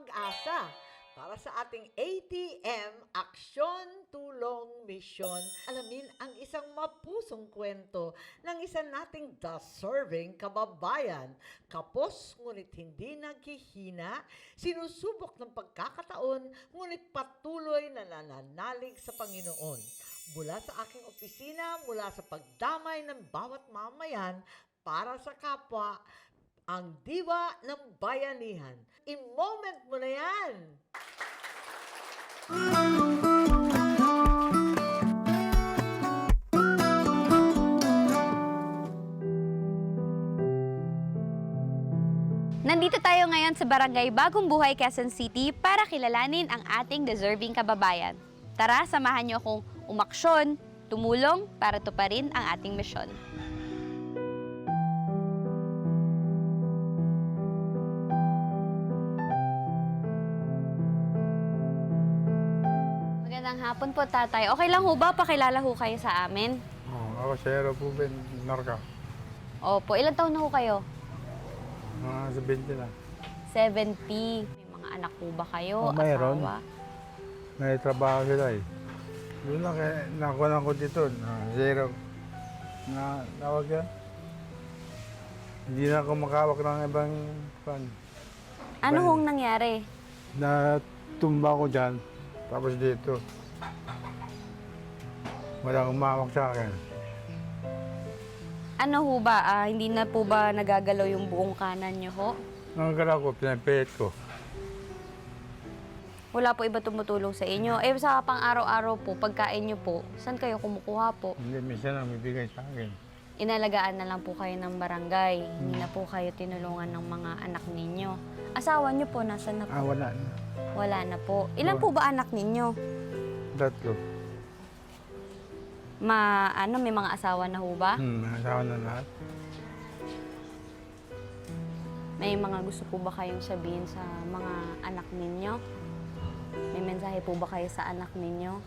pag-asa para sa ating ATM, Aksyon, Tulong, Misyon. Alamin ang isang mapusong kwento ng isa nating deserving kababayan. Kapos, ngunit hindi naghihina, sinusubok ng pagkakataon, ngunit patuloy na nananalig sa Panginoon. Mula sa aking opisina, mula sa pagdamay ng bawat mamayan para sa kapwa, ang diwa ng bayanihan. I-moment mo na yan! Nandito tayo ngayon sa Barangay Bagong Buhay, Quezon City para kilalanin ang ating deserving kababayan. Tara, samahan niyo akong umaksyon, tumulong para tuparin ang ating misyon. Magandang hapon po, tatay. Okay lang ho ba pakilala ho kayo sa amin? Oh, ako si Hero Ruben Norca. Opo, ilang taon na ho kayo? Mga sa 20 na. 70. May mga anak po ba kayo? Oh, mayroon. Asawa? May trabaho sila eh. Doon na kaya nakuha ko dito na zero. Na tawag yan. Hindi na ako makawak ng ibang pan. Ano hong nangyari? Na tumba ko dyan. Tapos dito. Walang umawak sa akin. Ano ho ba? ah, hindi na po ba nagagalaw yung buong kanan nyo ho? Ang galaw ko, pinapilit ko. Wala po iba tumutulong sa inyo. Eh sa pang araw-araw po, pagkain nyo po, saan kayo kumukuha po? Hindi, minsan ang bibigay sa akin. Inalagaan na lang po kayo ng barangay. Hindi na po kayo tinulungan ng mga anak ninyo. Asawa nyo po, nasan na po? Ah, wala na. Wala na po. Ilan po ba anak ninyo? Tatlo. Ma, ano, may mga asawa na ho ba? Hmm, asawa na lahat. May mga gusto po ba kayong sabihin sa mga anak ninyo? May mensahe po ba kayo sa anak ninyo?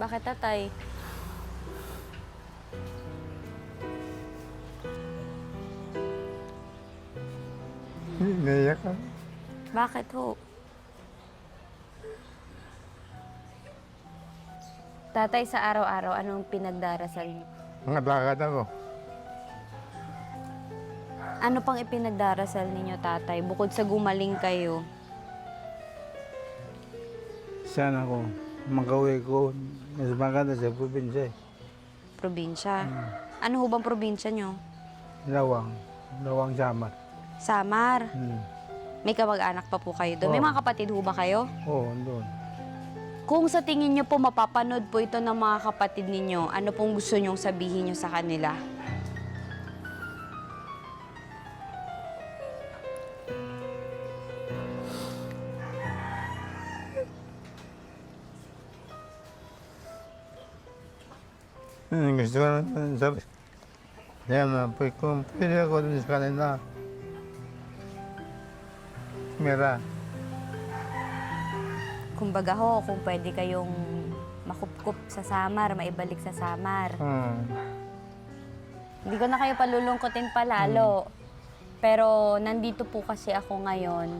Bakit tatay? Naiyak ka. Bakit ho? Tatay, sa araw-araw, anong pinagdarasal niyo? Mga lakad ako. Ano pang ipinagdarasal ninyo, tatay? Bukod sa gumaling kayo, Sana ako magawi ko mas maganda sa probinsya. eh. probinsya. Ano ho bang probinsya nyo? Lawang. Lawang Samar. Samar. Hmm. May kamag-anak pa po kayo doon. May Oo. mga kapatid ho ba kayo? Oo, doon. Kung sa tingin nyo po mapapanood po ito ng mga kapatid ninyo, ano pong gusto nyong sabihin nyo sa kanila? Hmm, gusto ko na sabi. Yan na, pwede ako dun sa kanila. Mira. Kumbaga ho, kung pwede kayong makupkup sa Samar, maibalik sa Samar. Hmm. Hindi ko na kayo palulungkotin palalo. Pero nandito po kasi ako ngayon.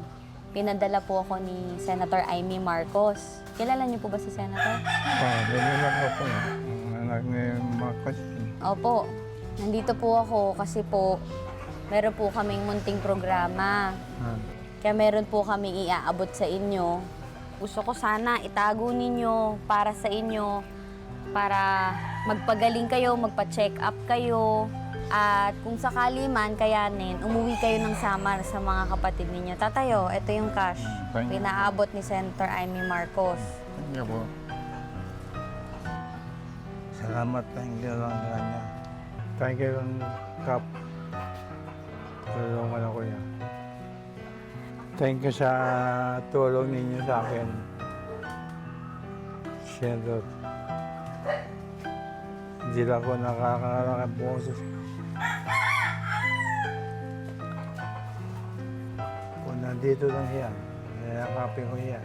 Pinadala po ako ni Senator Amy Marcos. Kilala niyo po ba si Senator? Ah, lang ako. Anak ni Marcos. Opo. Nandito po ako kasi po meron po kaming munting programa. Ah. Kaya meron po kaming iaabot sa inyo. Gusto ko sana itago ninyo para sa inyo para magpagaling kayo, magpa-check up kayo. At kung sakali man kayanin, umuwi kayo ng Samar sa mga kapatid ninyo. Tatayo, ito yung cash. Thank you. Pinaabot ni Senator Amy Marcos. Thank you po. Salamat, thank you lang sa kanya. Thank you lang, Kap. Tulungan ako yan. Thank you sa tulong ninyo sa akin. Siyempre. Hindi lang ako nakakaroon boses. Kung nandito lang yan, nayakapin ko yan.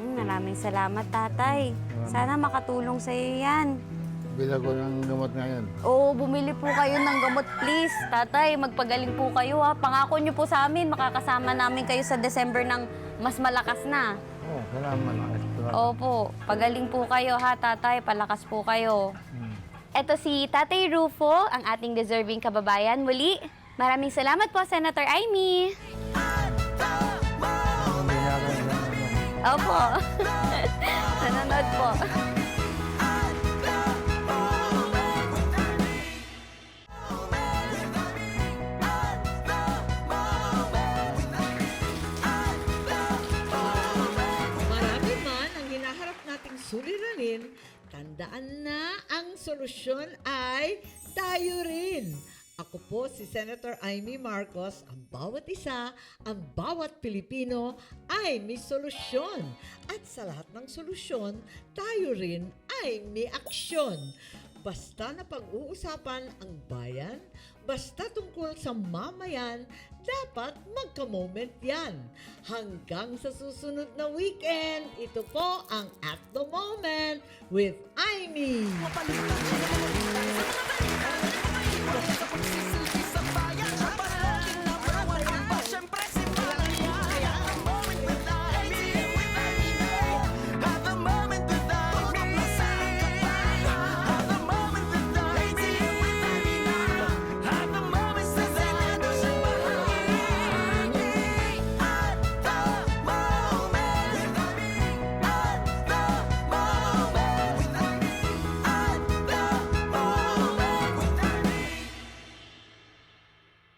Hmm, maraming salamat, tatay. Sana makatulong sa iyo yan. Bibili ko ng gamot ngayon. Oo, bumili po kayo ng gamot, please. Tatay, magpagaling po kayo ha. Pangako niyo po sa amin, makakasama namin kayo sa December ng mas malakas na. Oo, salamat. Salamat. Opo, pagaling po kayo ha, tatay. Palakas po kayo. Hmm. Ito si Tatay Rufo, ang ating deserving kababayan. Muli, maraming salamat po, Senator Amy. Opo. Nanonood po. Tandaan na ang solusyon ay tayo rin. Ako po si Senator Amy Marcos. Ang bawat isa, ang bawat Pilipino ay may solusyon. At sa lahat ng solusyon, tayo rin ay may aksyon. Basta na pag-uusapan ang bayan, basta tungkol sa mamayan, dapat magka-moment yan. Hanggang sa susunod na weekend, ito po ang At The Moment with Amy.